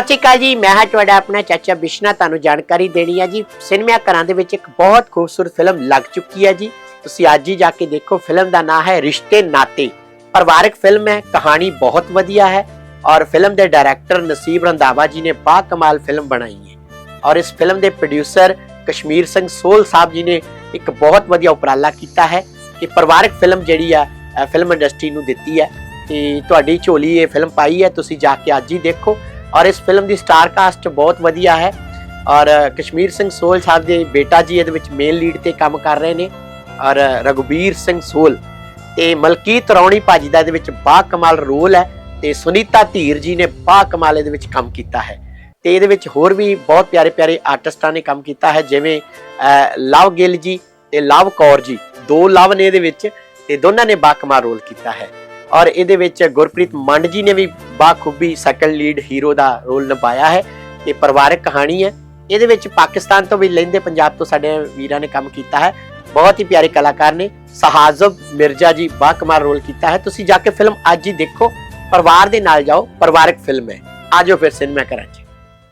ਸਤਿ ਸ਼੍ਰੀ ਅਕਾਲ ਜੀ। ਮੈਂ ਹਾਂ ਤੁਹਾਡਾ ਆਪਣਾ ਚਾਚਾ ਬਿਸ਼ਨਾ। ਤੁਹਾਨੂੰ ਜਾਣਕਾਰੀ ਦੇਣੀ ਹੈ ਜੀ। ਸਿਨੇਮਾ ਘਰਾਂ ਦੇ ਵਿੱਚ ਇੱਕ ਬਹੁਤ ਖੂਬਸੂਰਤ ਫਿਲਮ ਲੱਗ ਚੁੱਕੀ ਹੈ ਜੀ। ਤੁਸੀਂ ਅੱਜ ਹੀ ਜਾ ਕੇ ਦੇਖੋ, ਫਿਲਮ ਦਾ ਨਾਮ ਹੈ ਰਿਸ਼ਤੇ ਨਾਤੇ। ਪਰਿਵਾਰਕ ਫਿਲਮ ਹੈ, ਕਹਾਣੀ ਬਹੁਤ ਵਧੀਆ ਹੈ ਔਰ ਫਿਲਮ ਦੇ ਡਾਇਰੈਕਟਰ ਨਸੀਬ ਰੰਧਾਵਾ ਜੀ ਨੇ ਬਾ ਕਮਾਲ ਫਿਲਮ ਬਣਾਈ ਹੈ। ਔਰ ਇਸ ਫਿਲਮ ਦੇ ਪ੍ਰੋਡਿਊਸਰ ਕਸ਼ਮੀਰ ਸਿੰਘ ਸੋਲ ਸਾਹਿਬ ਜੀ ਨੇ ਇੱਕ ਬਹੁਤ ਵਧੀਆ ਉਪਰਾਲਾ ਕੀਤਾ ਹੈ ਕਿ ਪਰਿਵਾਰਕ ਫਿਲਮ ਜਿਹੜੀ ਆ ਫਿਲਮ ਇੰਡਸਟਰੀ ਨੂੰ ਦਿੱਤੀ ਹੈ। ਤੇ ਤੁਹਾਡੀ ਝੋਲੀ ਇਹ ਫਿਲਮ ਪਾਈ ਹੈ, ਤੁਸੀਂ ਜਾ ਕੇ ਅੱਜ ਹੀ ਦੇਖੋ। ਔਰ ਇਸ ਫਿਲਮ ਦੀ ਸਟਾਰ ਕਾਸਟ ਬਹੁਤ ਵਧੀਆ ਹੈ। ਔਰ ਕਸ਼ਮੀਰ ਸਿੰਘ ਸੋਲ ਸਾਹਿਬ ਦੇ ਬੇਟਾ ਜੀ ਇਹਦੇ ਵਿੱਚ ਮੇਨ ਲੀਡ ਤੇ ਕੰਮ ਕਰ ਰਹੇ ਨੇ। ਔਰ ਰਘੁਬੀਰ ਸਿੰਘ ਸੋਲ ਤੇ ਮਲਕੀਤ ਰੌਣੀ ਭਾਜੀ ਦਾ ਇਹਦੇ ਵਿੱਚ ਬਾ ਕਮਾਲ ਰੋਲ ਹੈ ਤੇ ਸੁਨੀਤਾ ਧੀਰ ਜੀ ਨੇ ਬਾ ਕਮਾਲ ਇਹਦੇ ਵਿੱਚ ਕੰਮ ਕੀਤਾ ਹੈ। ਤੇ ਇਹਦੇ ਵਿੱਚ ਹੋਰ ਵੀ ਬਹੁਤ ਪਿਆਰੇ ਪਿਆਰੇ ਆਰਟਿਸਟਾਂ ਨੇ ਕੰਮ ਕੀਤਾ ਹੈ, ਜਿਵੇਂ ਲਵ ਗਿੱਲ ਜੀ ਤੇ ਲਵ ਕੌਰ ਜੀ। ਦੋ ਲਵ ਨੇ ਇਹਦੇ ਵਿੱਚ ਤੇ ਦੋਨਾਂ ਨੇ ਬਾ ਕਮਾਲ ਰੋਲ ਕੀਤਾ ਹੈ। ਔਰ ਇਹਦੇ ਵਿੱਚ ਗੁਰਪ੍ਰੀਤ ਮੰਡ ਜੀ ਨੇ ਵੀ ਬਾਖੂਬੀ ਸੈਕੰਡ ਲੀਡ ਹੀਰੋ ਦਾ ਰੋਲ ਨਿਭਾਇਆ ਹੈ ਇਹ ਪਰਿਵਾਰਕ ਕਹਾਣੀ ਹੈ। ਇਹਦੇ ਵਿੱਚ ਪਾਕਿਸਤਾਨ ਤੋਂ ਵੀ ਲੈਂਦੇ ਪੰਜਾਬ ਤੋਂ ਸਾਡੇ ਵੀਰਾਂ ਨੇ ਕੰਮ ਕੀਤਾ ਹੈ। ਬਹੁਤ ਹੀ ਪਿਆਰੇ ਕਲਾਕਾਰ ਨੇ। ਸਹਾਜ਼ਬ ਮਿਰਜ਼ਾ ਜੀ ਬਾਕਮਾਲ ਰੋਲ ਕੀਤਾ ਹੈ। ਤੁਸੀਂ ਜਾ ਕੇ ਫਿਲਮ ਅੱਜ ਹੀ ਦੇਖੋ। ਪਰਿਵਾਰ ਦੇ ਨਾਲ ਜਾਓ। ਪਰਿਵਾਰਕ ਫਿਲਮ ਹੈ। ਆਜੋ ਫਿਰ ਸਿਨੇਮਾ ਕਰਾਂਗੇ